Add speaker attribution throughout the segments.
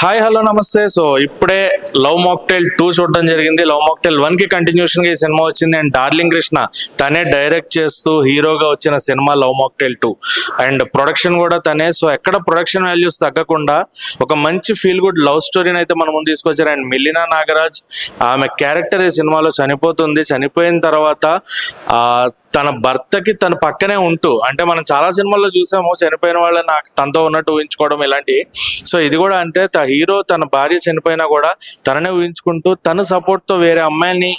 Speaker 1: Hi hello namaste. So ఇప్పుడే love mocktail two చూడడం జరిగింది. లవ్ మాక్టైల్ వన్కి కంటిన్యూషన్గా ఈ సినిమా వచ్చింది. అండ్ డార్లింగ్ కృష్ణ తనే డైరెక్ట్ చేస్తూ హీరోగా వచ్చిన cinema love mocktail two. And production కూడా తనే. సో ఎక్కడ ప్రొడక్షన్ వాల్యూస్ తగ్గకుండా ఒక మంచి ఫీల్ గుడ్ లవ్ స్టోరీని అయితే మన ముందు తీసుకొచ్చారు. అండ్ మిలినా నాగరాజ్ ఆమె క్యారెక్టర్ ఈ సినిమాలో చనిపోతుంది. చనిపోయిన తర్వాత ఆ తన భర్తకి తన పక్కనే ఉంటూ అంటే మనం చాలా సినిమాల్లో చూసాము చనిపోయిన వాళ్ళని నాకు తనతో ఉన్నట్టు ఊహించుకోవడం ఇలాంటి సో ఇది కూడా అంటే హీరో తన భార్య చనిపోయినా కూడా తననే ఊహించుకుంటూ తను సపోర్ట్తో తో వేరే అమ్మాయిని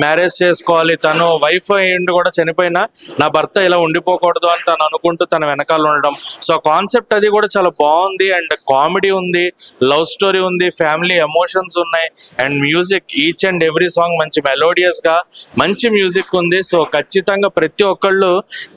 Speaker 1: మ్యారేజ్ చేసుకోవాలి. తను వైఫ్ అయ్యిండి కూడా చనిపోయినా నా భర్త ఇలా ఉండిపోకూడదు అని తను అనుకుంటూ తన వెనకాల ఉండడం. సో కాన్సెప్ట్ అది కూడా చాలా బాగుంది. అండ్ కామెడీ ఉంది లవ్ స్టోరీ ఉంది ఫ్యామిలీ ఎమోషన్స్ ఉన్నాయి. And music each and every song మంచి మెలోడియస్గా మంచి మ్యూజిక్ ఉంది. సో ఖచ్చితంగా ప్రతి ఒక్కళ్ళు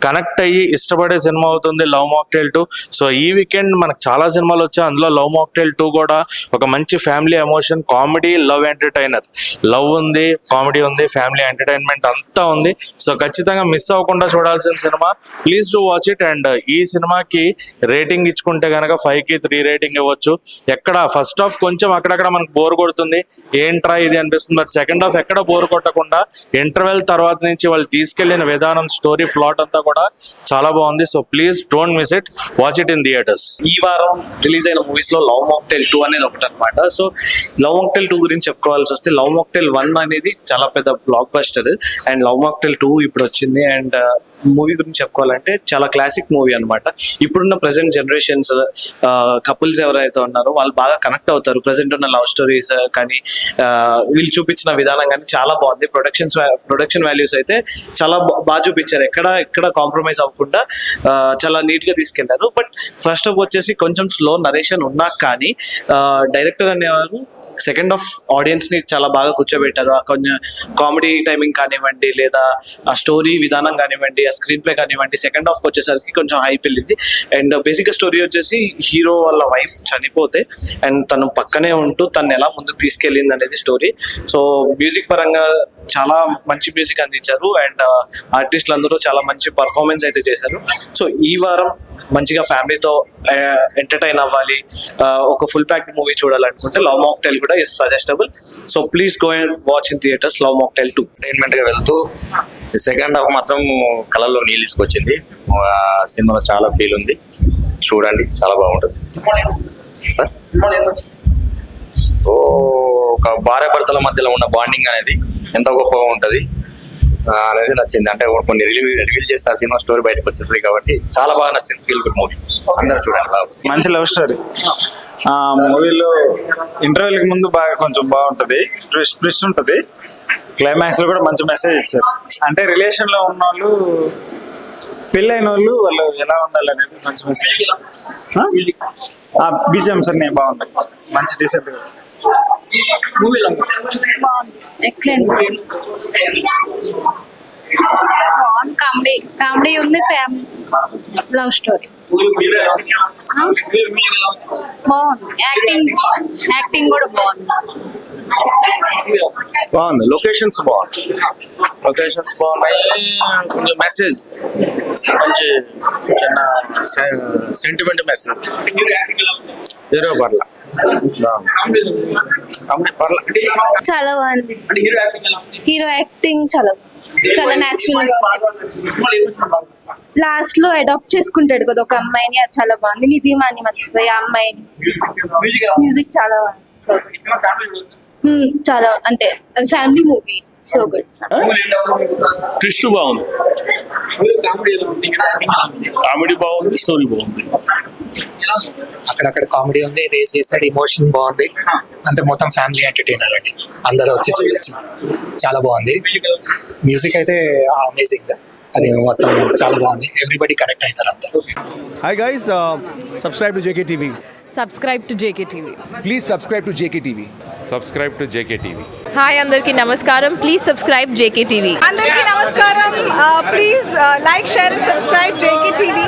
Speaker 1: కనెక్ట్ అయ్యి ఇష్టపడే సినిమా అవుతుంది లవ్ మాక్టైల్ టూ సో ఈ వీకెండ్ మనకు చాలా సినిమాలు వచ్చాయి. అందులో లవ్ మాక్టైల్ టూ కూడా ఒక మంచి family emotion comedy love entertainer love ఉంది కామెడీ ఉంది ఫ్యామిలీ ఎంటర్టైన్మెంట్ అంతా ఉంది. సో ఖచ్చితంగా మిస్ అవ్వకుండా చూడాల్సిన cinema please do watch it and ఈ సినిమాకి రేటింగ్ ఇచ్చుకుంటే కనుక ఫైవ్కి త్రీ రేటింగ్ ఇవ్వచ్చు. ఎక్కడ? ఫస్ట్ హాఫ్ కొంచెం అక్కడక్కడ మనకు బోర్ కొడుతుంది. ఏంట్రా ఇది అనిపిస్తుంది. మరి సెకండ్ హాఫ్ ఎక్కడ బోర్ కొట్టకుండా ఇంటర్వెల్ తర్వాత నుంచి వాళ్ళు తీసుకెళ్ళిన విధానం స్టోరీ ప్లాట్ అంతా కూడా చాలా బాగుంది. So please don't miss it watch it in theatres
Speaker 2: ఈ వారం రిలీజ్ అయిన మూవీస్లో లవ్ మాక్టైల్ టూ అనేది ఒకటి అనమాట సో లవ్ మాక్టెల్ టూ గురించి చెప్పుకోవాల్సి వస్తే లవ్ మాక్టెల్ వన్ అనేది చాలా పెద్ద blockbuster and love mocktail two ఇప్పుడు వచ్చింది. అండ్ మూవీ గురించి చెప్పుకోవాలంటే చాలా క్లాసిక్ మూవీ అనమాట ఇప్పుడున్న ప్రజెంట్ జనరేషన్స్ కపుల్స్ ఎవరైతే ఉన్నారో వాళ్ళు బాగా కనెక్ట్ అవుతారు. ప్రజెంట్ ఉన్న లవ్ స్టోరీస్ కానీ వీళ్ళు చూపించిన విధానం కానీ చాలా బాగుంది. ప్రొడక్షన్స్ ప్రొడక్షన్ వాల్యూస్ అయితే చాలా బాగా చూపించారు. ఎక్కడ ఎక్కడ కాంప్రమైజ్ అవ్వకుండా చాలా నీట్గా తీసుకెళ్ళారు. బట్ ఫస్ట్ ఆఫ్ వచ్చేసి కొంచెం స్లో నరేషన్ ఉన్నా కానీ డైరెక్టర్ అనేవారు సెకండ్ ఆఫ్ ఆడియన్స్ని చాలా బాగా కూర్చోబెట్టారు. ఆ కొంచెం కామెడీ టైమింగ్ కానివ్వండి లేదా ఆ స్టోరీ విధానం కానివ్వండి ఆ స్క్రీన్ ప్లే కానివ్వండి సెకండ్ హాఫ్ వచ్చేసరికి కొంచెం హైప్ వెళ్ళింది. అండ్ బేసిక్ స్టోరీ వచ్చేసి హీరో వాళ్ళ వైఫ్ చనిపోతే అండ్ తను పక్కనే ఉంటూ తను ఎలా ముందుకు తీసుకెళ్ళింది అనేది స్టోరీ సో మ్యూజిక్ పరంగా చాలా మంచి మ్యూజిక్ అందించారు అండ్ ఆర్టిస్టులు uh, అందరూ చాలా మంచి పర్ఫార్మెన్స్ అయితే చేశారు. సో ఈ వారం మంచిగా ఫ్యామిలీతో ఎంటర్టైన్ uh, అవ్వాలి. Uh, ఒక ఫుల్ ప్యాక్ మూవీ చూడాలనుకుంటే లవ్ మాక్టైల్ కూడా is suggestable so please go and watch in theatres love mocktail two
Speaker 3: ఎంటర్టైన్మెంట్గా వెళ్తూ సెకండ్ హాఫ్ మాత్రం కళల్లో నీళ్ళు తీసుకొచ్చింది. సినిమాలో చాలా ఫీల్ ఉంది. చూడండి చాలా బాగుంటుంది. సార్? ఓ ఒక భార్య భర్తల మధ్యలో ఉన్న బాండింగ్ అనేది ఎంత గొప్పగా ఉంటుంది. అనేది నచ్చింది. అంటే కొన్ని రిలీవ్ రివీల్ చేస్తే ఆ సినిమా స్టోరీ బయటకు వచ్చేస్తుంది కాబట్టి చాలా బాగా నచ్చింది ఫీల్ గుడ్ మూవీ అందరూ చూడండి బాబు.
Speaker 4: మంచి లవ్ స్టోరీ ఆ మూవీలో ఇంటర్వెల్కి ముందు బాగా కొంచెం బాగుంటది. ట్విస్ట్ ట్విస్ట్ ఉంటది. క్లైమాక్స్లో కూడా మంచి మెసేజ్ ఇచ్చారు. అంటే రిలేషన్లో ఉన్న వాళ్ళు పెళ్ళైన వాళ్ళు వాళ్ళు ఎలా ఉండాలి అనేది మంచి మెసేజ్ బీజిఎమ్స్ అన్ని బాగున్నాయి మంచి డీసెంట్
Speaker 5: ఎక్సలెంట్ బాగుంది. కామెడీ కామెడీ ఉంది ఫ్యామిలీ లవ్ స్టోరీ బాగుంది. యాక్టింగ్ యాక్టింగ్ కూడా బాగుంది.
Speaker 6: బాగుంది. లొకేషన్స్ బాగుంది. లొకేషన్స్ బాగున్నాయి. కొంచెం మెసేజ్ మంచి చిన్న సెంటిమెంట్ మెసేజ్ హీరో పర్ల.
Speaker 7: చాలా బాగుంది. హీరో యాక్టింగ్ చాలా. చాలా న్యాచురల్గా లాస్ట్లో అడాప్ట్ చేసుకుంటాడు కదా ఒక అమ్మాయిని అది చాలా బాగుంది. నిధిమాని మర్చిపోయి ఆ అమ్మాయిని. మ్యూజిక్ చాలా బాగుంది. Hmm, చాలా అంటే అది family movie so good
Speaker 8: twist బాగుంది. కామెడీ బాగుంది స్టోరీ బాగుంది.
Speaker 9: అక్కడక్కడ కామెడీ ఉంది రేస్ చేశాడు ఎమోషన్ బాగుంది. అంతే మొత్తం ఫ్యామిలీ ఎంటర్టైనర్ అండి. అందరూ వచ్చి చూడొచ్చు. చాలా బాగుంది. మ్యూజిక్ అయితే అమేజింగ్ అది మొత్తం చాలా బాగుంది. ఎవ్రీబడి కనెక్ట్ అవుతారు అందరూ.
Speaker 10: Hi guys, uh, subscribe to JKTV.
Speaker 11: Subscribe to JK TV
Speaker 10: Please subscribe to JKTV.
Speaker 1: Subscribe to JK TV
Speaker 11: hi అందరికీ నమస్కారం. ప్లీజ్ సబ్స్క్రైబ్ జేకే టీవీ
Speaker 5: అందరికీ నమస్కారం. Please like share and subscribe JK TV